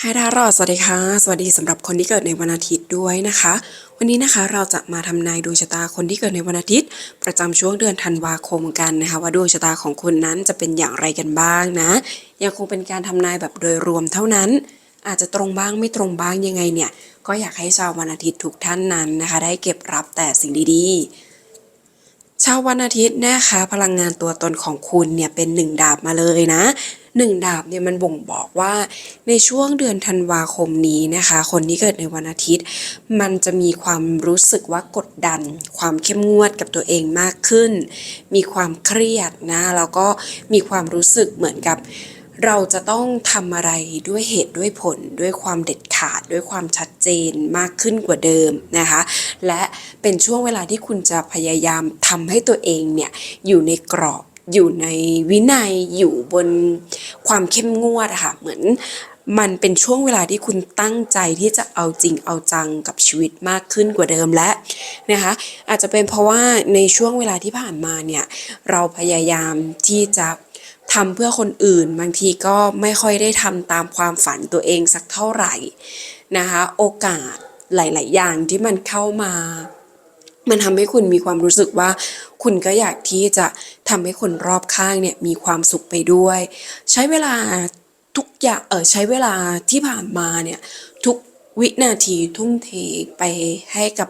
ไฮดารอดสวัสดีค่ะ สวัสดีสำหรับคนที่เกิดในวันอาทิตย์ด้วยนะคะ วันนี้นะคะเราจะมาทำนายดวงชะตาคนที่เกิดในวันอาทิตย์ ประจำช่วงเดือนธันวาคมกันนะคะ ว่าดวงชะตาของคุณนั้นจะเป็นอย่างไรกันบ้างนะ ยังคงเป็นการทำนายแบบโดยรวมเท่านั้น อาจจะตรงบ้างไม่ตรงบ้างยังไงเนี่ย ก็อยากให้ชาววันอาทิตย์ทุกท่านนั้นนะคะ ได้เก็บรับแต่สิ่งดีๆ ชาววันอาทิตย์นะคะ พลังงานตัวตนของคุณเนี่ยเป็นหนึ่งดาบมาเลยนะ หนึ่งดาบเนี่ยมันบ่งบอกว่าในช่วงเดือนธันวาคมนี้นะคะ คนที่เกิดในวันอาทิตย์ มันจะมีความรู้สึกว่ากดดัน ความเข้มงวดกับตัวเองมากขึ้น มีความเครียดนะแล้วก็มีความรู้สึกเหมือนกับเราจะต้องทำอะไรด้วยเหตุด้วยผลด้วยความเด็ดขาดด้วยความชัดเจนมากขึ้นกว่าเดิมนะคะ และเป็นช่วงเวลาที่คุณจะพยายามทำให้ตัวเองเนี่ยอยู่ในกรอบ อยู่ในวินัยอยู่บนความเข้มงวดค่ะเหมือนมันเป็นช่วงเวลาที่คุณตั้งใจที่จะเอาจริงเอาจังกับชีวิตมากขึ้นกว่าเดิมและนะคะอาจจะเป็นเพราะว่าในช่วงเวลาที่ผ่านมาเนี่ยเราพยายามที่จะทำเพื่อคนอื่นบางทีก็ไม่ค่อยได้ทำตามความฝันตัวเองสักเท่าไหร่นะคะโอกาสหลาย ๆ อย่างที่มันเข้ามา มันทำให้คุณมีความรู้สึกว่า คุณก็อยากที่จะทำให้คนรอบข้างเนี่ยมีความสุขไปด้วย ใช้เวลาทุกอย่างเออใช้เวลาที่ผ่านมาเนี่ยทุกวินาทีทุ่มเทไปให้กับ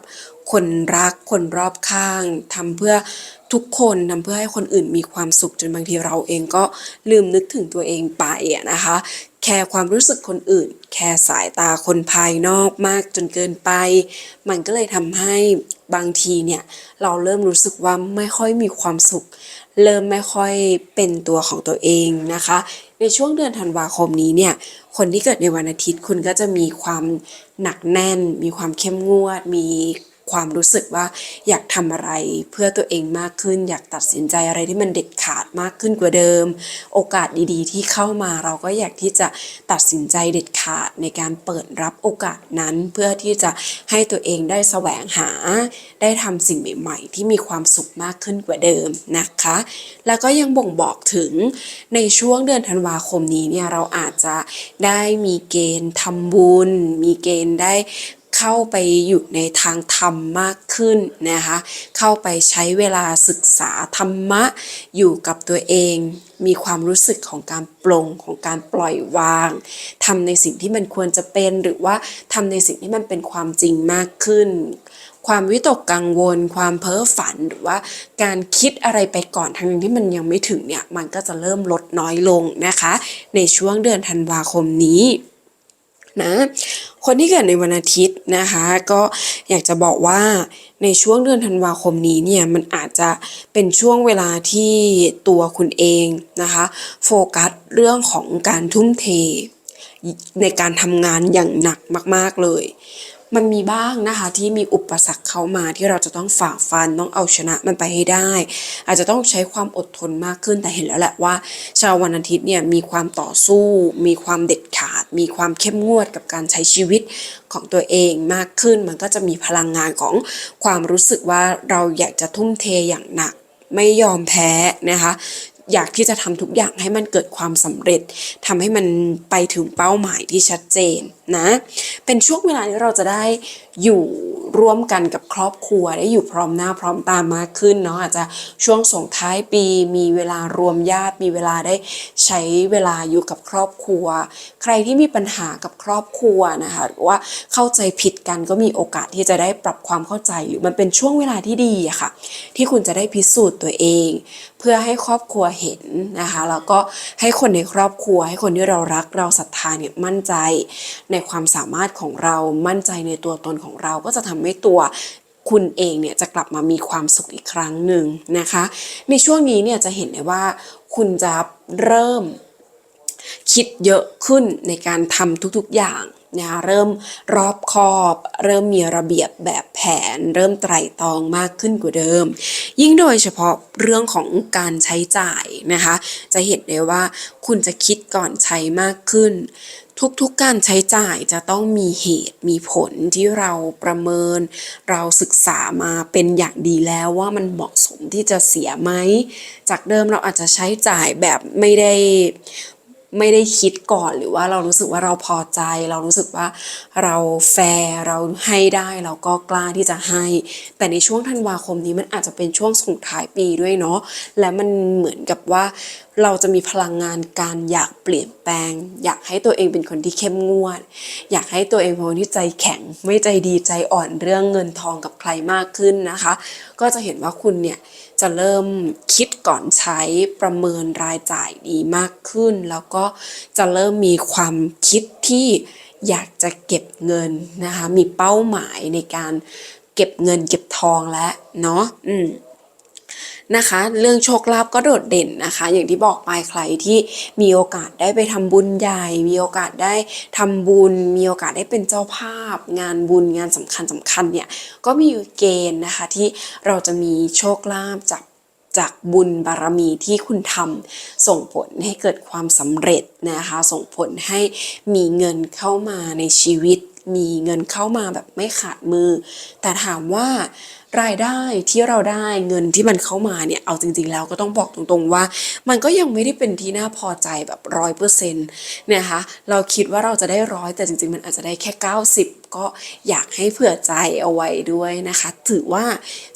คนรักคนรอบข้างทำเพื่อทุกคนทำเพื่อให้คนอื่นมีความสุขจนบางทีเราเองก็ลืมนึกถึงตัวเองไปอะนะคะ แค่ความรู้สึกคนอื่น แค่สายตาคนภายนอกมากจนเกินไป มันก็เลยทำให้บางทีเนี่ย เราเริ่มรู้สึกว่าไม่ค่อยมีความสุข เริ่มไม่ค่อยเป็นตัวของตัวเองนะคะ ในช่วงเดือนธันวาคมนี้เนี่ย คนที่เกิดในวันอาทิตย์คุณก็จะมีความหนักแน่น มีความเข้มงวด มี ความรู้สึกว่าอยากทำอะไรเพื่อตัวเองมากขึ้น อยากตัดสินใจอะไรที่มันเด็ดขาดมากขึ้นกว่าเดิม โอกาสดีๆ ที่เข้ามาเราก็อยากที่จะตัดสินใจเด็ดขาดในการเปิดรับโอกาสนั้น เพื่อที่จะให้ตัวเองได้แสวงหา ได้ทำสิ่งใหม่ๆ ที่มีความสุขมากขึ้นกว่าเดิมนะคะ แล้วก็ยังบ่งบอกถึงในช่วงเดือนธันวาคมนี้เนี่ยเราอาจจะได้มีเกณฑ์ทำบุญ มีเกณฑ์ได้ เข้าไปอยู่ในทางธรรมมากขึ้นนะคะ เข้าไปใช้เวลาศึกษาธรรมะอยู่กับตัวเอง มีความรู้สึกของการปลงของการปล่อยวางทำในสิ่งที่มันควรจะเป็นหรือว่าทำในสิ่งที่มันเป็นความจริงมากขึ้น ความวิตกกังวล ความเพ้อฝันหรือว่าการคิดอะไรไปก่อนทั้งที่มันยังไม่ถึงเนี่ยมันก็จะเริ่มลดน้อยลงนะคะ ในช่วงเดือนธันวาคมนี้ นะคนที่เกิดในวันอาทิตย์นะคะ ก็อยากจะบอกว่าในช่วงเดือนธันวาคมนี้เนี่ยมันอาจจะเป็นช่วงเวลาที่ตัวคุณเองนะคะโฟกัสเรื่องของการทุ่มเทในการทำงานอย่างหนักมาก ๆเลย มันมีบ้างนะคะที่มีอุปสรรคเข้ามาที่เราจะต้องฝ่าฟันต้องเอาชนะมันไปให้ได้ อาจจะต้องใช้ความอดทนมากขึ้นแต่เห็นแล้วแหละว่า ชาววันอาทิตย์เนี่ยมีความต่อสู้ มีความเด็ดขาด มีความเข้มงวดกับการใช้ชีวิตของตัวเองมากขึ้น มันก็จะมีพลังงานของความรู้สึกว่าเราอยากจะทุ่มเทอย่างหนักไม่ยอมแพ้นะคะ อยากที่จะทำทุกอย่างให้มันเกิดความสำเร็จทำให้มันไปถึงเป้าหมายที่ชัดเจนนะ เป็นช่วงเวลาที่เราจะได้อยู่ร่วมกันกับครอบครัวได้อยู่พร้อมหน้าพร้อมตามากขึ้นเนาะอาจจะช่วงส่งท้ายปีมีเวลารวมญาติ มีเวลาได้ใช้เวลาอยู่กับครอบครัว ใครที่มีปัญหากับครอบครัวนะคะว่าเข้าใจผิดกันก็มีโอกาสที่จะได้ปรับความเข้าใจหรือมันเป็นช่วงเวลาที่ดีอะค่ะ ที่คุณจะได้พิสูจน์ตัวเองเพื่อให้ครอบครัวเห็นนะคะแล้วก็ให้คนในครอบครัว ให้คนที่เรารักเราศรัทธาเนี่ยมั่นใจในความสามารถของเรามั่นใจในตัวตนของเราก็จะทำให้ตัวคุณเองเนี่ยจะกลับมามีความสุขอีกครั้งหนึ่งนะคะ ในช่วงนี้เนี่ยจะเห็นได้ว่าคุณจะเริ่มคิดเยอะขึ้นในการทำทุกๆอย่าง นะคะเริ่มรอบคอบ เริ่มมีระเบียบแบบแผน เริ่มไตร่ตรองมากขึ้นกว่าเดิม ยิ่งโดยเฉพาะเรื่องของการใช้จ่ายนะคะ จะเห็นได้ว่าคุณจะคิดก่อนใช้มากขึ้น ทุกๆการใช้จ่ายจะต้องมีเหตุมีผลที่เราประเมิน เราศึกษามาเป็นอย่างดีแล้วว่ามันเหมาะสมที่จะเสียไหม จากเดิมเราอาจจะใช้จ่ายแบบไม่ได้ ไม่ได้คิดก่อนหรือว่าเรารู้สึกว่าเราพอใจ เรารู้สึกว่าเราแฟร์เราให้ได้เราก็กล้าที่จะให้ แต่ในช่วงธันวาคมนี้มันอาจจะเป็นช่วงส่งท้ายปีด้วยเนาะและมันเหมือนกับว่า เราจะมีพลังงานการอยากเปลี่ยนแปลง อยากให้ตัวเองเป็นคนที่เข้มงวด อยากให้ตัวเองเป็นคนที่ใจแข็ง ไม่ใจดีใจอ่อนเรื่องเงินทองกับใครมากขึ้นนะคะ ก็จะเห็นว่าคุณเนี่ยจะเริ่มคิดก่อนใช้ประเมินรายจ่ายดีมากขึ้น แล้วก็จะเริ่มมีความคิดที่อยากจะเก็บเงินนะคะ มีเป้าหมายในการเก็บเงินเก็บทองแล้วเนาะอืม นะคะ เรื่องโชคลาภก็โดดเด่นนะคะ อย่างที่บอกไปใครที่มีโอกาสได้ไปทำบุญใหญ่ มีโอกาสได้ทำบุญ มีโอกาสได้เป็นเจ้าภาพ งานบุญงานสำคัญสำคัญเนี่ยก็มีเกณฑ์นะคะที่เราจะมีโชคลาภจากจากบุญบารมีที่คุณทำส่งผลให้เกิดความสำเร็จนะคะ ส่งผลให้มีเงินเข้ามาในชีวิต มีเงินเข้ามาแบบไม่ขาดมือ แต่ถามว่า รายได้ที่เราได้เงินที่มันเข้ามาเนี่ยเอาจริง ๆ แล้วก็ต้องบอกตรงๆว่า มันก็ยังไม่ได้เป็นที่น่าพอใจแบบร้อยเปอร์เซ็นต์นะคะเราคิดว่าเราจะได้ร้อยแต่จริง ๆ มันอาจจะได้แค่ 90 ก็อยากให้เผื่อใจเอาไว้ด้วยนะคะ ถือว่า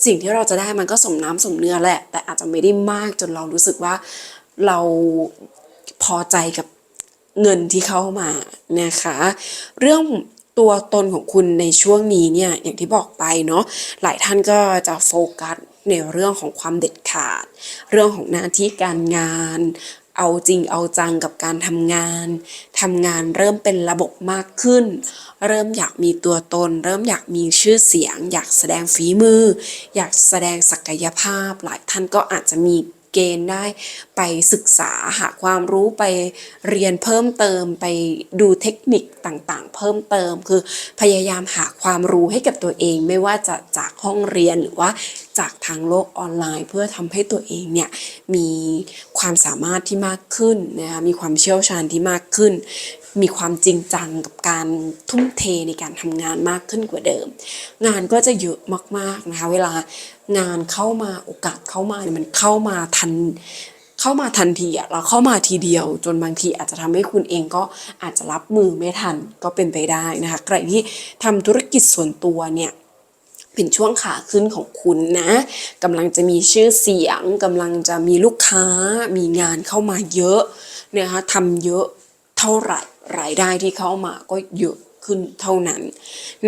สิ่งที่เราจะได้มันก็สมน้ำสมเนื้อแหละ แต่อาจจะไม่ได้มากจนเรารู้สึกว่าเราพอใจกับเงินที่เข้ามานะคะ เรื่อง ตัวตนของคุณในช่วงนี้เนี่ยอย่างที่บอกไปเนาะหลายท่านก็จะโฟกัสในเรื่องของความเด็ดขาด เรื่องของหน้าที่การงาน เอาจริงเอาจังกับการทำงานทำงานเริ่มเป็นระบบมากขึ้น เริ่มอยากมีตัวตน เริ่มอยากมีชื่อเสียง อยากแสดงฝีมือ อยากแสดงศักยภาพ หลายท่านก็อาจจะมี เกณฑ์ได้ไปศึกษาหาความรู้ไปเรียนเพิ่มเติมไปดูเทคนิคต่างๆ เพิ่มเติม คือพยายามหาความรู้ให้กับตัวเองไม่ว่าจะจากห้องเรียนหรือว่า จากทางโลกออนไลน์ เพื่อทำให้ตัวเองเนี่ยมีความสามารถที่มากขึ้นนะคะมีความเชี่ยวชาญที่มากขึ้น มีความจริงจังกับการทุ่มเทในการทำงานมากขึ้นกว่าเดิม งานก็จะเยอะมากๆนะคะเวลางานเข้ามาโอกาสเข้ามาเนี่ยมันเข้ามาทันเข้ามาทันทีอะเราเข้ามาทีเดียว จนบางทีอาจจะทำให้คุณเองก็อาจจะรับมือไม่ทันก็เป็นไปได้นะคะ ใครที่ทำธุรกิจส่วนตัวเนี่ย เป็นช่วงขาขึ้นของคุณนะกำลังจะมีชื่อเสียงกำลังจะมีลูกค้า มีงานเข้ามาเยอะนะคะทำเยอะเท่าไหร่รายได้ที่เข้ามาก็เยอะขึ้นเท่านั้น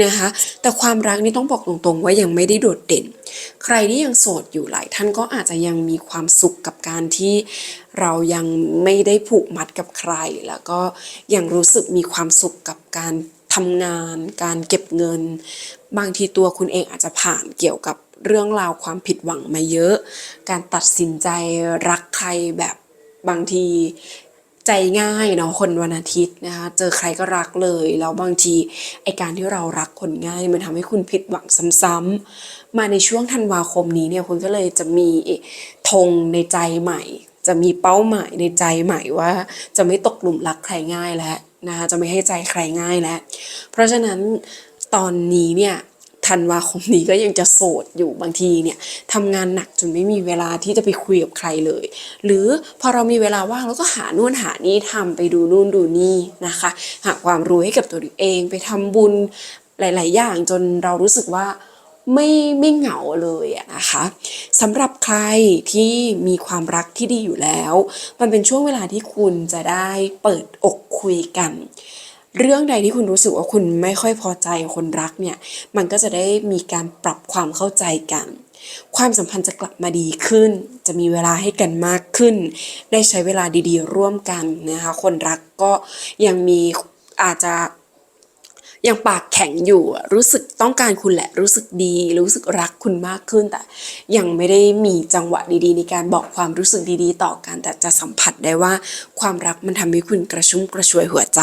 นะคะแต่ความรักนี่ต้องบอกตรงๆว่ายังไม่ได้โดดเด่น ใครที่ยังโสดอยู่หลายท่านก็อาจจะยังมีความสุขกับการที่เรายังไม่ได้ผูกมัดกับใคร แล้วก็ยังรู้สึกมีความสุขกับการ ทำงาน การเก็บเงิน บางทีตัวคุณเองอาจจะผ่านเกี่ยวกับเรื่องราวความผิดหวังมาเยอะ การตัดสินใจรักใครแบบบางทีใจง่ายเนาะคนวันอาทิตย์นะคะเจอใครก็รักเลยแล้วบางทีไอการที่เรารักคนง่าย มันทำให้คุณผิดหวังซ้ำๆมาในช่วงธันวาคมนี้เนี่ยคุณก็เลยจะมีธงในใจใหม่ จะมีเป้าหมายในใจใหม่ว่า จะไม่ตกหลุมรักใครง่ายแล้ว นะคะจะไม่ให้ใจใครง่ายแล้ว เพราะฉะนั้นตอนนี้เนี่ยธันวาคมนี้ก็ยังจะโสดอยู่บางทีเนี่ยทำงานหนักจนไม่มีเวลาที่จะไปคุยกับใครเลย หรือพอเรามีเวลาว่างเราก็หานู่นหานี่ทำไปดูนู่นดูนี่นะคะ หาความรู้ให้กับตัวเองไปทำบุญหลาย ๆ อย่างจนเรารู้สึกว่าไม่ไม่เหงาเลยนะคะสำหรับใครที่มีความรักที่ดีอยู่แล้ว มันเป็นช่วงเวลาที่คุณจะได้เปิดอก คุยกัน เรื่องใดที่คุณรู้สึกว่าคุณไม่ค่อยพอใจคนรักเนี่ย มันก็จะได้มีการปรับความเข้าใจกัน ความสัมพันธ์จะกลับมาดีขึ้น จะมีเวลาให้กันมากขึ้น ได้ใช้เวลาดีๆ ร่วมกันนะคะ คนรักก็ยังมีอาจจะ ยังปากแข็งอยู่รู้สึกต้องการคุณแหละ รู้สึกดี รู้สึกรักคุณมากขึ้นแต่ ยังไม่ได้มีจังหวะดีๆ ในการบอกความรู้สึกดีๆ ต่อกันแต่จะสัมผัสได้ว่าความรักมันทำให้คุณกระชุ่มกระชวยหัวใจ